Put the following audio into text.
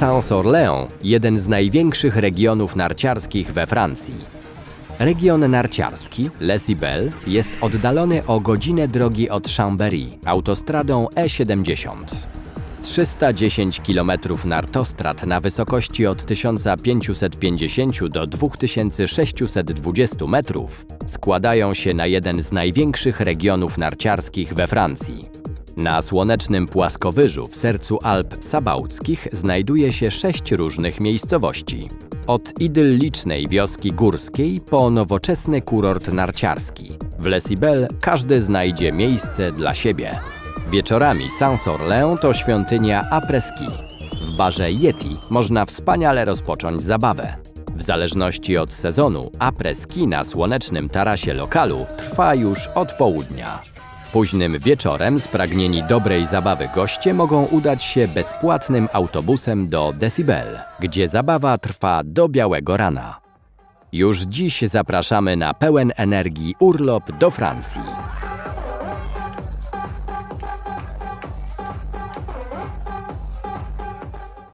Sans-Orléans, jeden z największych regionów narciarskich we Francji. Region narciarski, Les Ibel, jest oddalony o godzinę drogi od Chambéry autostradą E70. 310 km nartostrad na wysokości od 1550 do 2620 metrów składają się na jeden z największych regionów narciarskich we Francji. Na słonecznym płaskowyżu w sercu Alp Sabałckich znajduje się sześć różnych miejscowości. Od idyllicznej wioski górskiej po nowoczesny kurort narciarski. W Les Ibel każdy znajdzie miejsce dla siebie. Wieczorami Sans-Orléans to świątynia après-ski. W barze Yeti można wspaniale rozpocząć zabawę. W zależności od sezonu, après-ski na słonecznym tarasie lokalu trwa już od południa. Późnym wieczorem spragnieni dobrej zabawy goście mogą udać się bezpłatnym autobusem do Decibel, gdzie zabawa trwa do białego rana. Już dziś zapraszamy na pełen energii urlop do Francji.